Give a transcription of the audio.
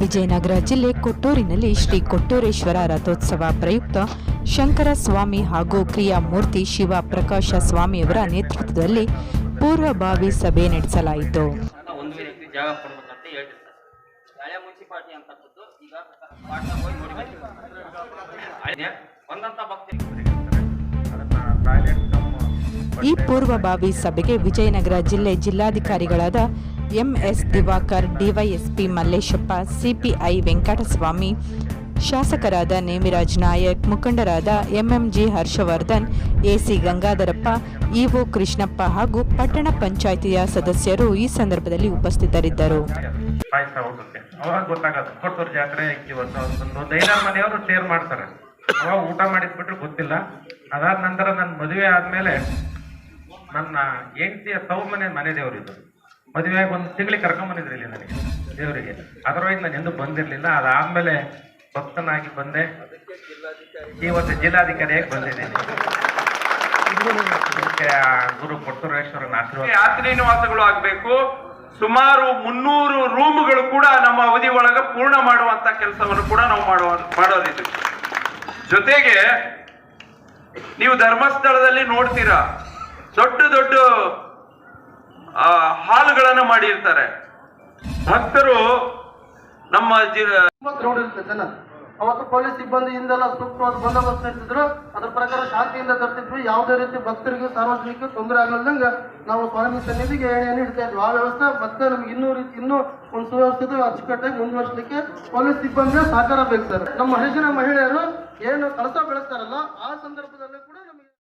ವಿಜಯನಗರ ಜಿಲ್ಲೆ ಕೊಟ್ಟೂರಿನಲ್ಲಿ ಶ್ರೀ ಕೊಟ್ಟೂರೇಶ್ವರ ರಥೋತ್ಸವ ಪ್ರಯುಕ್ತ ಶಂಕರ ಸ್ವಾಮಿ ಹಾಗೂ ಕ್ರಿಯಾಮೂರ್ತಿ ಶಿವ ಪ್ರಕಾಶ ಸ್ವಾಮಿಯವರ ನೇತೃತ್ವದಲ್ಲಿ ಪೂರ್ವಭಾವಿ ಸಭೆ ನಡೆಸಲಾಯಿತು. ಈ ಪೂರ್ವಭಾವಿ ಸಭೆಗೆ ವಿಜಯನಗರ ಜಿಲ್ಲೆ ಜಿಲ್ಲಾಧಿಕಾರಿಗಳಾದ MS Diwakar DYSP Malleshappa CPI Venkataswamy, ಶಾಸಕರಾದ ನೇಮಿರಾಜ್ ನಾಯಕ್, ಮುಖಂಡರಾದ MMG Harshavardhan, AC Gangadharappa, EO Krishnappa ಹಾಗೂ ಪಟ್ಟಣ ಪಂಚಾಯಿತಿಯ ಸದಸ್ಯರು ಈ ಸಂದರ್ಭದಲ್ಲಿ ಉಪಸ್ಥಿತರಿದ್ದರು. ಊಟ ಮಾಡಿದ್ಬಿಟ್ರೆ ಗೊತ್ತಿಲ್ಲ. ಅದಾದ ನಂತರ ನನ್ನ ಮದುವೆ ಆದ್ಮೇಲೆ ನನ್ನ ಹೆಂಡತಿಯ ಸೌಮನೆ ಮನೆ ಮನೆ ಮದುವೆಯಾಗಿ ಒಂದು ತಿಂಗಳಿಗೆ ಕರ್ಕೊಂಡ್ ಬಂದಿದ್ರು ಇಲ್ಲಿ ನನಗೆ, ದೇವರಿಗೆ. ಅದರೊಳಗೆ ನಾನು ಎಂದೂ ಬಂದಿರಲಿಲ್ಲ. ಅದಾದಮೇಲೆ ಭಕ್ತನಾಗಿ ಬಂದೆ. ಇವತ್ತು ಜಿಲ್ಲಾಧಿಕಾರಿಯಾಗಿ ಬಂದಿದ್ದೀನಿ. ಗುರು ಕೊಟ್ಟೂರೇಶ್ವರನ ಆಶೀರ್ವಾದ. ಯಾತ್ರಿ ನಿವಾಸಗಳು ಆಗ್ಬೇಕು. ಸುಮಾರು ಮುನ್ನೂರು ರೂಮ್ಗಳು ಕೂಡ ನಮ್ಮ ಅವಧಿ ಒಳಗ ಪೂರ್ಣ ಮಾಡುವಂತ ಕೆಲಸವನ್ನು ಕೂಡ ನಾವು ಮಾಡುವ, ಮಾಡೋದಿದೆ. ಜೊತೆಗೆ ನೀವು ಧರ್ಮಸ್ಥಳದಲ್ಲಿ ನೋಡ್ತೀರಾ, ದೊಡ್ಡ ದೊಡ್ಡ ಹಾಲುಗಳನ್ನ ಮಾಡಿರ್ತಾರೆ. ಭಕ್ತರು ನಮ್ಮ ಕ್ರೌಡ್ ಇರುತ್ತೆ ಜನ. ಅವತ್ತು ಪೊಲೀಸ್ ಸಿಬ್ಬಂದಿಯಿಂದೆಲ್ಲ ಸೂಕ್ತವಾದ ಬಂದೋಬಸ್ತ್ ನಡೆಸಿದ್ರು. ಅದ್ರ ಪ್ರಕಾರ ಶಾಂತಿಯಿಂದ ತರ್ತಿದ್ವಿ ಯಾವುದೇ ರೀತಿ ಭಕ್ತರಿಗೆ ಸಾರ್ವಜನಿಕ ತೊಂದರೆ ಆಗಲ್ದಂಗ ನಾವು ಸ್ವಾಮಿ ಸನ್ನಿಧಿಗೆ ಎಣ್ಣೆಯನ್ನು ಇಡ್ತಾ ಇದ್ವಿ. ಆ ವ್ಯವಸ್ಥೆ ಮತ್ತೆ ನಮ್ಗೆ ಇನ್ನೂ ರೀತಿ ಇನ್ನೂ ಒಂದು ಸುವ್ಯವಸ್ಥಿತ ಅಚ್ಚುಕಟ್ಟಾಗಿ ಮುಂದುವರಿಸಲಿಕ್ಕೆ ಪೊಲೀಸ್ ಸಿಬ್ಬಂದಿಯ ಸಹಕಾರ ಬೇಕು ಸರ್. ನಮ್ಮ ಹರಿಜನ ಮಹಿಳೆಯರು ಏನು ಕಳಸ ಬೆಳೆಸ್ತಾರಲ್ಲ, ಆ ಸಂದರ್ಭದಲ್ಲೂ ಕೂಡ